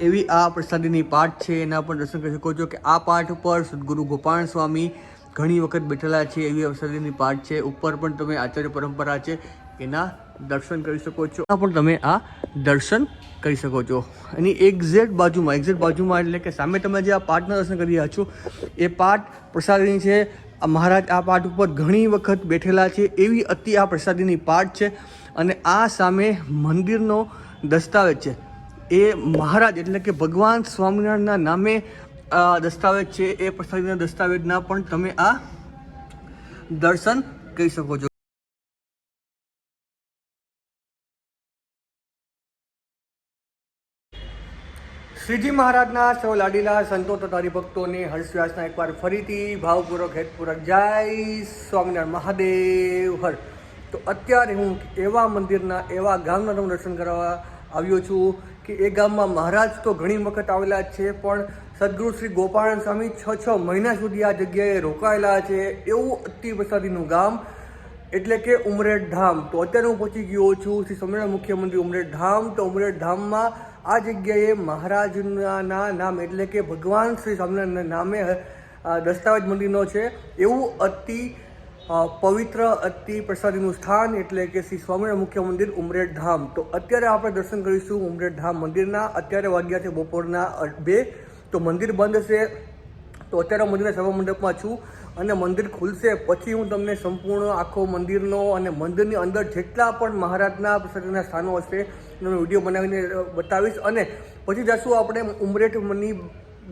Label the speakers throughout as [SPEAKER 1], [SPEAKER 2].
[SPEAKER 1] એવી આ પ્રસાદીની પાઠ છે, એના પણ દર્શન કરી શકો છો કે આ પાઠ ઉપર સદગુરુ ગોપાલ સ્વામી ઘણી વખત બેઠેલા છે, એવી પ્રસાદીની પાઠ છે. ઉપર પણ તમે આચાર્ય પરંપરા છે, એના દર્શન કરી શકો છો. આ પણ તમે આ દર્શન કરી શકો છો. એની એક્ઝેક્ટ બાજુમાં એક્ઝેક્ટ બાજુમાં એટલે કે સામે તમે જે આ પાઠના દર્શન કરી રહ્યા છો, એ પાઠ પ્રસાદીની છે. મહારાજ આ પાઠ ઉપર ઘણી વખત બેઠેલા છે, એવી અતિ આ પ્રસાદીની પાઠ છે અને આ સામે મંદિરનો દસ્તાવેજ છે. એ મહારાજ એટલે કે ભગવાન સ્વામિનારાયણના નામે આ દસ્તાવેજ છે. એ પ્રસાદીના દસ્તાવેજના પણ તમે આ દર્શન કરી શકો છો. શ્રીજી મહારાજના સૌ લાડીલા સંતો તથા હરિભક્તોને હર્ષવ્યાસના એકવાર ફરીથી ભાવપૂર્વક, હેતપૂર્વક જય સ્વામિનારાયણ મહાદેવ. હર. તો અત્યારે હું એવા મંદિરના, એવા ગામના દર્શન કરવા આવ્યો છું કે એ ગામમાં મહારાજ તો ઘણી વખત આવેલા છે, પણ સદગુરુ શ્રી ગોપાલ સ્વામી છ છ મહિના સુધી આ જગ્યાએ રોકાયેલા છે એવું અતિ પ્રસાદીનું ગામ. એટલે કે ઉમરેઠ ધામ. તો અત્યારે હું પહોંચી ગયો છું શ્રી સ્વામિનારાયણ મુખ્યમંત્રી ઉમરેઠ ધામ. તો ઉમરેઠ ધામમાં આ જગ્યાએ મહારાજના નામ એટલે કે ભગવાન શ્રી સ્વામિનારાયણના નામે દસ્તાવેજ મંદિરનો છે. એવું અતિ પવિત્ર અતિ પ્રસાદીનું સ્થાન એટલે કે શ્રી સ્વામિનારાયણ મુખ્ય મંદિર ઉમરેઠ ધામ. તો અત્યારે આપણે દર્શન કરીશું ઉમરેઠ ધામ મંદિરના. અત્યારે વાગ્યા છે બપોરના બે. તો મંદિર બંધ છે. તો અત્યારે મંદિરના સભા મંડપમાં છું અને મંદિર ખુલશે પછી હું તમને સંપૂર્ણ આખો મંદિરનો અને મંદિરની અંદર જેટલા પણ મહારાજના પ્રસાદના સ્થાનો હશે એનો વીડિયો બનાવીને બતાવીશ. અને પછી જશું આપણે ઉમરેઠની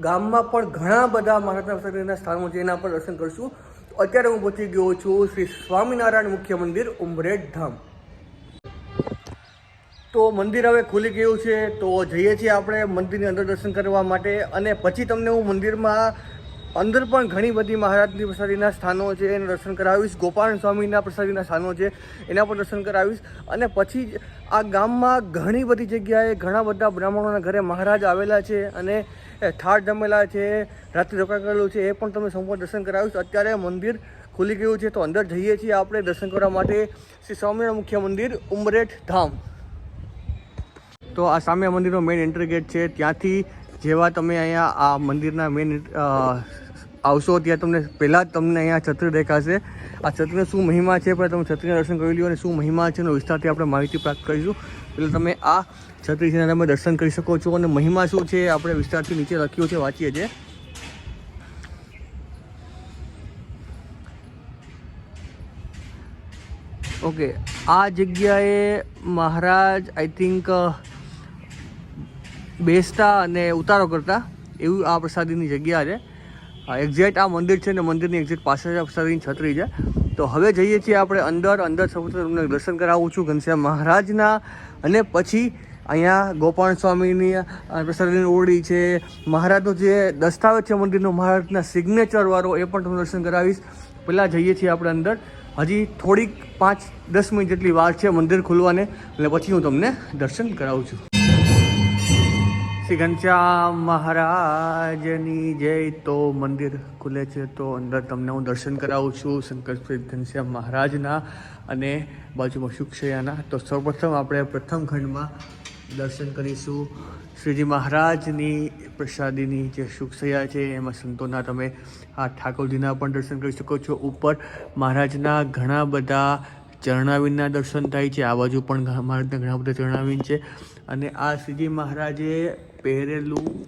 [SPEAKER 1] ગામમાં પણ ઘણા બધા મહારાજના પ્રસાદના સ્થાનો છે એના પર દર્શન કરશું. અત્યારે હું પહોંચી ગયો છું શ્રી સ્વામિનારાયણ મુખ્ય મંદિર ઉમરેઠ ધામ. તો મંદિર હવે ખુલી ગયું છે, તો જઈએ છીએ આપણે મંદિરની અંદર દર્શન કરવા માટે અને પછી તમને હું મંદિરમાં અંદર પણ ઘણી બધી મહારાજની પ્રસાદીના સ્થાનો છે, એને દર્શન કરાવીશ. ગોપાલ સ્વામીના પ્રસાદીના સ્થાનો છે, એના પણ દર્શન કરાવીશ. અને પછી આ ગામમાં ઘણી બધી જગ્યાએ ઘણા બધા બ્રાહ્મણોના ઘરે મહારાજ આવેલા છે અને થાળ જમેલા છે, રાત્રિ રોકાણ કરેલું છે, એ પણ તમે સંપૂર્ણ દર્શન કરાવીશ. અત્યારે મંદિર ખુલી ગયું છે તો અંદર જઈએ છીએ આપણે દર્શન કરવા માટે. શ્રી સ્વામિનારાયણ મુખ્ય મંદિર, ઉમરેઠ ધામ. તો આ સામે મંદિરનો મેઇન એન્ટ્રી ગેટ છે. ત્યાંથી જેવા તમે અહીંયા આ મંદિરના મેઇન આવશો ત્યાં તમને પહેલાં જ તમને અહીંયા છત્રી દેખાશે. આ છત્રીનો શું મહિમા છે? પણ તમે છત્રીના દર્શન કરી લ્યો અને શું મહિમા છે એનો વિસ્તારથી આપણે માહિતી પ્રાપ્ત કરીશું. એટલે તમે આ છત્રી છે તમે દર્શન કરી શકો છો. અને મહિમા શું છે આપણે વિસ્તારથી નીચે લખ્યું છે, વાંચીએ છીએ ઓકે આ જગ્યાએ મહારાજ આઈ થિંક બેસતા અને ઉતારો કરતા એવું આ પ્રસાદીની જગ્યા છે. એક્ઝેક્ટ આ મંદિર છે ને મંદિરની એક્ઝેક્ટ પાસે જ પ્રસાદીની છત્રી છે. તો હવે જઈએ છીએ આપણે અંદર. અંદર સૌથી તમને દર્શન કરાવું છું ઘનશ્યામ મહારાજના. અને પછી અહીંયા ગોપાલ સ્વામીની પ્રસાદીની ઓરડી છે. મહારાજનો જે દસ્તાવેજ છે મંદિરનો, મહારાજના સિગ્નેચરવાળો એ પણ તમને દર્શન કરાવીશ. પહેલાં જઈએ છીએ આપણે અંદર. હજી થોડીક પાંચ દસ મિનિટ જેટલી વાર છે મંદિર ખુલવાને. એટલે પછી હું તમને દર્શન કરાવું છું. શ્રી ઘનશ્યામ મહારાજની જય. તો મંદિર ખુલે છે, તો અંદર તમને હું દર્શન કરાવું છું શંકરશ્રી ઘનશ્યામ મહારાજના અને બાજુમાં શુક્ષયાના તો સૌપ્રથમ આપણે પ્રથમ ખંડમાં દર્શન કરીશું. શ્રીજી મહારાજની પ્રસાદીની જે શુક્ષયા છે, એમાં સંતોના તમે આ ઠાકોરજીના પણ દર્શન કરી શકો છો. ઉપર મહારાજના ઘણા બધા ચરણાવીનના દર્શન થાય છે, આ બાજુ પણ મહારાજના ઘણા બધા ચરણાવીન છે. અને આ શ્રીજી મહારાજે પહેરેલું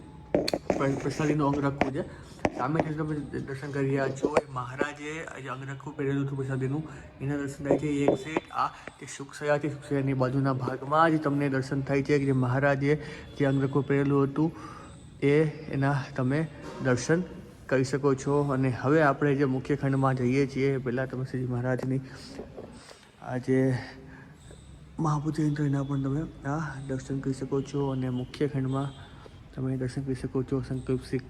[SPEAKER 1] પ્ર- પ્રસાદીનું અંગરખું છે. સામે જે તમે દર્શન કરી રહ્યા છો, એ મહારાજે જે અંગરખું પહેરેલું હતું પ્રસાદીનું. એના દર્શન થાય છે એક સેટ. આ જે સુખસયા છે સુખસયાની બાજુના ભાગમાં જ તમને દર્શન થાય છે કે જે મહારાજે જે અંગરખું પહેરેલું હતું, એ એના તમે દર્શન કરી શકો છો. અને હવે આપણે જે મુખ્ય ખંડમાં જઈએ છીએ, પહેલાં તમે શ્રીજી મહારાજની આ જે મહાપૂજન એના પણ તમે આ દર્શન કરી શકો છો. અને મુખ્ય ખંડમાં તમે દર્શન કરી શકો છો સંકલ્પ શ્રી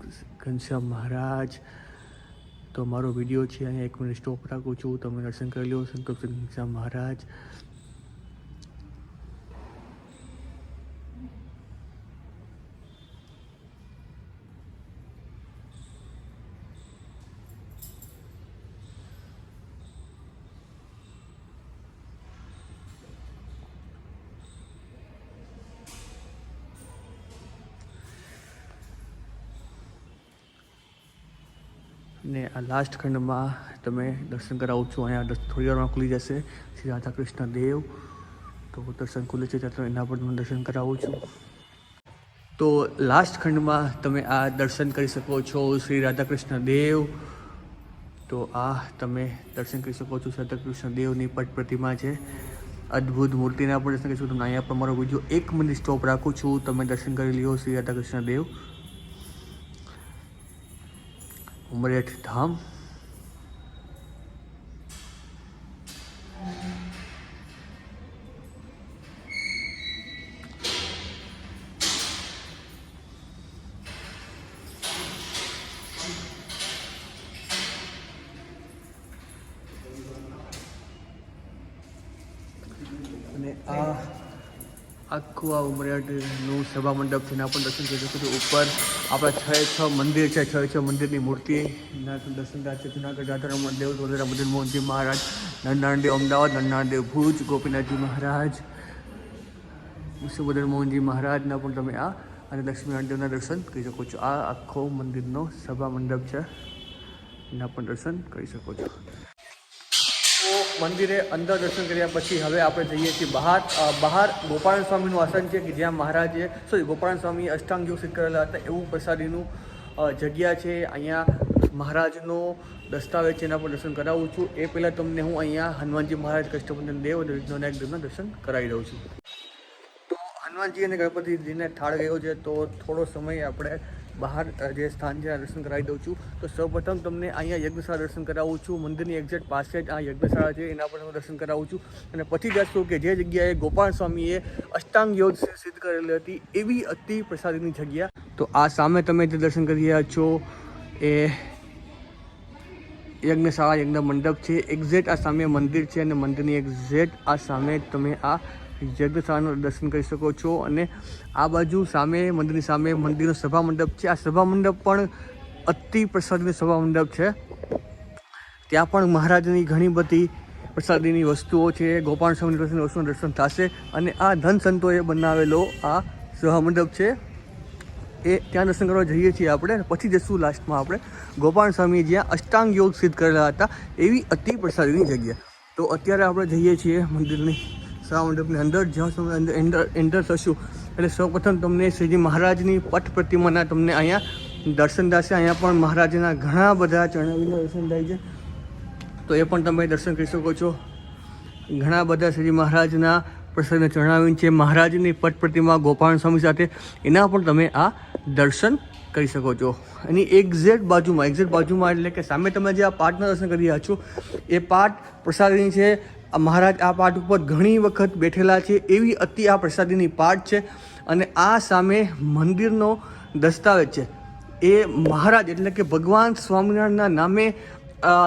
[SPEAKER 1] ઘનશ્યામ મહારાજ. તો મારો વીડિયો છે, અહીંયા એક મિનિટ સ્ટોપ રાખું છું. તમે દર્શન કરી લો સંકલ્પ શ્રી ઘનશ્યામ મહારાજ. ને આ લાસ્ટ ખંડમાં તમે દર્શન કરાવું છું. અહીંયા થોડી વારમાં ખુલી જશે. શ્રી રાધા કૃષ્ણ દેવ. તો દર્શન ખુલે છે, ત્યાં તો એના પર તમને દર્શન કરાવું છું. તો લાસ્ટ ખંડમાં તમે આ દર્શન કરી શકો છો શ્રી રાધા કૃષ્ણ દેવ. તો આ તમે દર્શન કરી શકો છો રાધા કૃષ્ણ દેવની પટ પ્રતિમા છે. અદ્ભુત મૂર્તિના પણ દર્શન કરી શકો તમને અહીંયા પર મારો વીડિયો એક મિનિટ સ્ટોપ રાખું છું. તમે દર્શન કરી લ્યો શ્રી રાધા કૃષ્ણ દેવ. ઉમરેઠ ધામ આખું આ ઉમરિયાનું સભા મંડપ છે એના પણ દર્શન કરી શકો ઉપર આપણા છ છ મંદિર છે, છ છ મંદિરની મૂર્તિ. પણ દર્શન થાય છે, જુનાગઢ રાધારામ દેવ વગેરે મદન મોહનજી મહારાજ નરનારાયણ દેવ અમદાવાદ નરનારાયણ દેવ ભુજ, ગોપીનાથજી મહારાજ મદન મોહનજી મહારાજના પણ તમે આ અને લક્ષ્મીનારાયણ દેવના દર્શન કરી શકો છો. આ આખો મંદિરનો સભા મંડપ છે. એના પણ દર્શન કરી શકો છો. મંદિરે અંદર દર્શન કર્યા પછી હવે આપણે જઈએ છીએ બહાર. બહાર ગોપાલ સ્વામીનું આસન છે કે જ્યાં મહારાજે સોરી ગોપાલ સ્વામી અષ્ટાંગ યોગ કરેલા હતા એવું પ્રસાદીનું જગ્યા છે. અહીંયા મહારાજનો દસ્તાવેજ છે એના પર દર્શન કરાવું છું. એ પહેલાં તમને હું અહીંયા હનુમાનજી મહારાજ કષ્ટભંજન દેવ અને વિઘ્નવિનાયક દેવના દર્શન કરાવી દઉં છું. તો હનુમાનજી અને ગણપતિજીને થાળ ગયો છે, તો થોડો સમય આપણે બહાર જે સ્થાન છે દર્શન કરાવી દઉં છું. તો સૌપ્રથમ તમને અહીંયા યજ્ઞશાળા દર્શન કરાવું છું. મંદિરની એક્ઝેક્ટ પાસે જ આ યજ્ઞશાળા છે, એના પર હું દર્શન કરાવું છું. અને પછી જશું કે જે જગ્યાએ ગોપાલ સ્વામીએ અષ્ટાંગ યોગ સિદ્ધ કરેલી હતી, એવી અતિ પ્રસાદીની જગ્યા. તો આ સામે તમે જે દર્શન કરી રહ્યા છો, એ યજ્ઞશાળા યજ્ઞ મંડપ છે. એક્ઝેક્ટ આ સામે મંદિર છે અને મંદિરની એક્ઝેક્ટ આ સામે તમે આ યજ્ઞશાળાનું દર્શન કરી શકો છો. અને આ બાજુ સામે મંદિરની સામે મંદિરનો સભા મંડપ છે. આ સભા મંડપ પણ અતિ પ્રસાદીનો સભા મંડપ છે. ત્યાં પણ મહારાજની ઘણી બધી પ્રસાદીની વસ્તુઓ છે. ગોપાલ સ્વામી પ્રસાદની વસ્તુનું દર્શન થશે. અને આ ધન સંતોએ બનાવેલો આ સભા મંડપ છે. એ ત્યાં દર્શન કરવા જઈએ છીએ આપણે. પછી જશું લાસ્ટમાં આપણે. ગોપાલ સ્વામી જ્યાં અષ્ટાંગ યોગ સિદ્ધ કરેલા હતા, એવી અતિ પ્રસાદીની જગ્યા. તો અત્યારે આપણે જઈએ છીએ મંદિરની સભા મંડપની અંદર જ્યાં તમે અંદર એન્ટર એન્ટર થશું એટલે સૌપ્રથમ તમને શ્રીજી મહારાજની પટ પ્રતિમાના તમને અહીંયા દર્શન થશે. અહીંયા પણ મહારાજના ઘણા બધા ચરણાવીના દર્શન થાય છે. તો એ પણ તમે દર્શન કરી શકો છો. ઘણા બધા શ્રીજી મહારાજના પ્રસંગને જણાવ્યું છે. મહારાજની પટ પ્રતિમા ગોપાલ સ્વામી સાથે. એના પણ તમે આ દર્શન કરી શકો છો. એની એક્ઝેક્ટ બાજુમાં એક્ઝેક્ટ બાજુમાં એટલે કે સામે તમે જે આ પાઠના દર્શન કરી રહ્યા છો, એ પાઠ પ્રસાદીની છે. મહારાજ આ પાઠ ઉપર ઘણી વખત બેઠેલા છે, એવી અતિ આ પ્રસાદીની પાઠ છે અને આ સામે મંદિરનો દસ્તાવેજ છે. એ મહારાજ એટલે કે ભગવાન સ્વામિનારાયણના નામે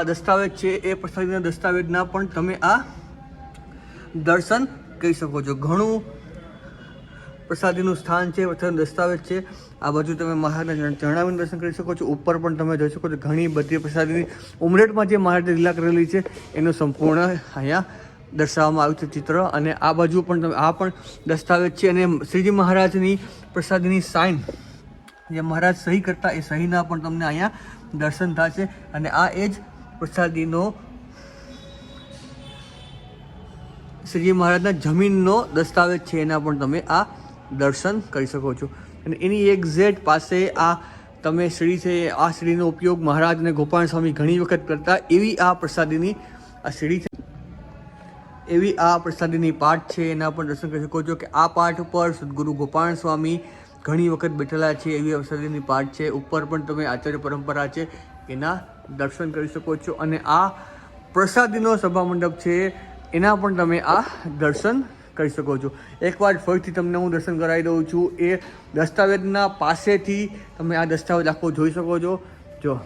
[SPEAKER 1] દસ્તાવેજ છે, એ પ્રસાદીના દસ્તાવેજના પણ તમે આ દર્શન કહી શકો છો. ઘણું પ્રસાદીનું સ્થાન છે પ્રસાદીનો દસ્તાવેજ છે. આ બાજુ તમે મહારાજ ચરણાવીને દર્શન કરી શકો છો. ઉપર પણ તમે જોઈ શકો છો ઘણી બધી પ્રસાદીની ઉમરેઠમાં જે મહારાજે લીલા કરેલી છે, એનું સંપૂર્ણ અહીંયા દર્શાવવામાં આવ્યું છે ચિત્ર. અને આ બાજુ પણ તમે, આ પણ દસ્તાવેજ છે. અને શ્રીજી મહારાજની પ્રસાદીની સાઇન, જે મહારાજ સહી કરતા, એ સહીના પણ તમને અહીંયા દર્શન થશે. અને આ એ જ પ્રસાદીનો શ્રીજી મહારાજના જમીનનો દસ્તાવેજ છે, એના પણ તમે આ દર્શન કરી શકો છો. અને એની એક્ઝેક્ટ પાસે આ તમે શ્રી છે, આ શ્રીનો ઉપયોગ મહારાજ અને ગોપાલ સ્વામી ઘણી વખત કરતા એવી આ પ્રસાદીની આ શ્રી છે. એવી આ પ્રસાદીની પાઠ છે, એના પણ દર્શન કરી શકો છો કે આ પાઠ ઉપર સદગુરુ ગોપાલ સ્વામી ઘણી વખત બેઠેલા છે, એવી પ્રસાદીની પાઠ છે. ઉપર પણ તમે આચાર્ય પરંપરા છે, એના દર્શન કરી શકો છો. અને આ પ્રસાદીનો સભા મંડપ છે, એના પણ તમે આ દર્શન કરી શકો છો. એકવાર ફરીથી તમને હું દર્શન કરાવી દઉં છું. એ દસ્તાવેજના પાસેથી તમે આ દસ્તાવેજ આખો જોઈ શકો છો. જો.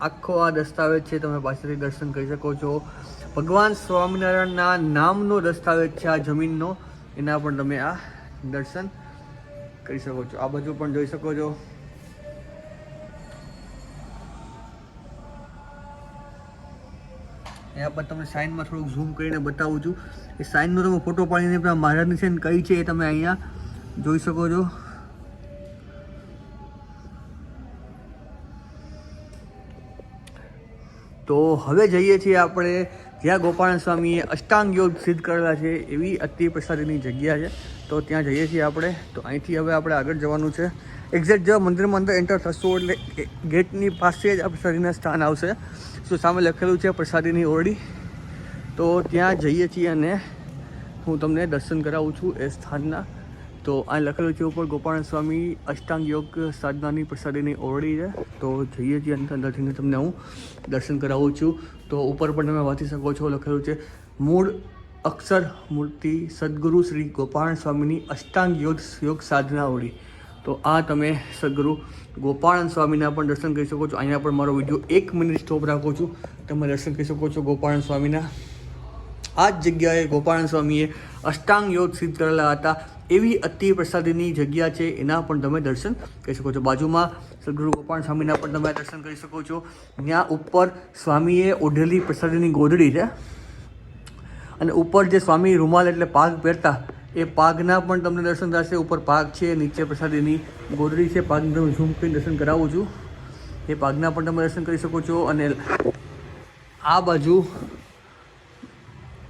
[SPEAKER 1] આખો આ દસ્તાવેજ છે, તમે પાસેથી દર્શન કરી શકો છો. ભગવાન સ્વામિનારાયણના નામનો દસ્તાવેજ છે આ જમીનનો. એના પણ તમે આ દર્શન કરી શકો છો. આ બાજુ પણ જોઈ શકો છો. એ પર તમને સાઇનમાં થોડુંક ઝૂમ કરીને બતાવું છું. એ સાઇનનો તમે ફોટો પાડીને પેલા મહારાજની સાઇન કઈ છે એ તમે અહીંયા જોઈ શકો છો. તો હવે જઈએ છીએ આપણે જ્યાં ગોપાલ સ્વામીએ અષ્ટાંગ યોગ સિદ્ધ કરેલા છે એવી અતિ પ્રસાદીની જગ્યા છે. તો ત્યાં જઈએ છીએ આપણે. તો અહીંથી હવે આપણે આગળ જવાનું છે. એક્ઝેક્ટ જેવા મંદિરમાં અંદર એન્ટર થશો એટલે ગેટની પાસે જ આ પ્રસાદીના સ્થાન આવશે. શું સામે લખેલું છે પ્રસાદીની ઓરડી. તો ત્યાં જઈએ છીએ અને હું તમને દર્શન કરાવું છું એ સ્થાનના. તો આ લખેલું છે ઉપર ગોપાલ સ્વામી અષ્ટાંગ યોગ સાધનાની પ્રસાદીની ઓરડી છે. તો જઈએ છીએ અંદર અંદરથી તમને હું દર્શન કરાવું છું. તો ઉપર પણ તમે વાંચી શકો છો લખેલું છે, મૂળ અક્ષર મૂર્તિ સદગુરુ શ્રી ગોપાલ સ્વામીની અષ્ટાંગ યોગ યોગ સાધના ઓરડી. તો આ તમે સદગુરુ ગોપાળન સ્વામીના પણ દર્શન કરી શકો છો. અહીંયા પણ મારો વીડિયો એક મિનિટ સ્ટોપ રાખું છું. તમે દર્શન કરી શકો છો ગોપાળન સ્વામીના. આ જ જગ્યાએ ગોપાળન સ્વામીએ અષ્ટાંગ યોગ સિદ્ધ કરેલા હતા. એવી અતિ પ્રસાદીની જગ્યા છે, એના પણ તમે દર્શન કરી શકો છો. બાજુમાં સદગુરુ ગોપાલ સ્વામીના પણ તમે દર્શન કરી શકો છો. ત્યાં ઉપર સ્વામીએ ઓઢેલી પ્રસાદીની ગોદડી છે. અને ઉપર જે સ્વામી રૂમાલ એટલે પાક પહેરતા એ પાગના પણ તમને દર્શન થશે. ઉપર પાગ છે, નીચે પ્રસાદીની ગોદડી છે. પાગની તમે ઝૂમ કરીને દર્શન કરાવું છું. એ પાગના પણ તમે દર્શન કરી શકો છો અને આ બાજુ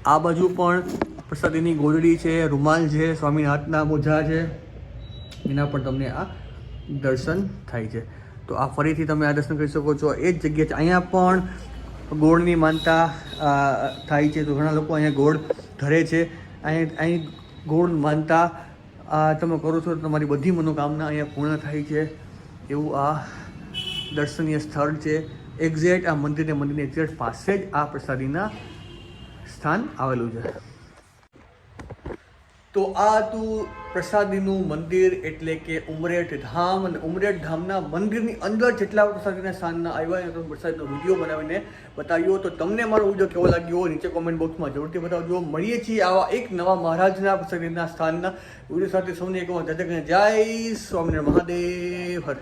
[SPEAKER 1] આ બાજુ પણ પ્રસાદીની ગોદડી છે, રૂમાલ છે, સ્વામીના મોજા છે. એના પણ તમને આ દર્શન થાય છે. તો આ ફરીથી તમે આ દર્શન કરી શકો છો. એ જ જગ્યા છે. અહીંયા પણ ગોળની માનતા થાય છે. તો ઘણા લોકો અહીંયા ગોળ ધરે છે. અહીં અહીં ગોળ માનતા આ તમે કરો છો તો તમારી બધી મનોકામના અહીંયા પૂર્ણ થાય છે. એવું આ દર્શનીય સ્થળ છે. એક્ઝેક્ટ આ મંદિરને મંદિરની એક્ઝેક્ટ પાસે જ આ પ્રસાદીના સ્થાન આવેલું છે. તો આ હતું પ્રસાદીનું મંદિર એટલે કે ઉમરેઠ ધામ અને ઉમરેઠ ધામના મંદિરની અંદર જેટલા પ્રસાદીના સ્થાનના આવ્યા તમે પ્રસાદનો વીડિયો બનાવીને બતાવ્યો. તો તમને મારો વીડિયો કેવો લાગ્યો નીચે કોમેન્ટ બોક્સમાં જરૂરથી બતાવજો. મળીએ છીએ આવા એક નવા મહારાજના પ્રસાદીના સ્થાનના વીડિયો સાથે. સૌને એક જય જય સ્વામિનારાયણ મહાદેવ. હર.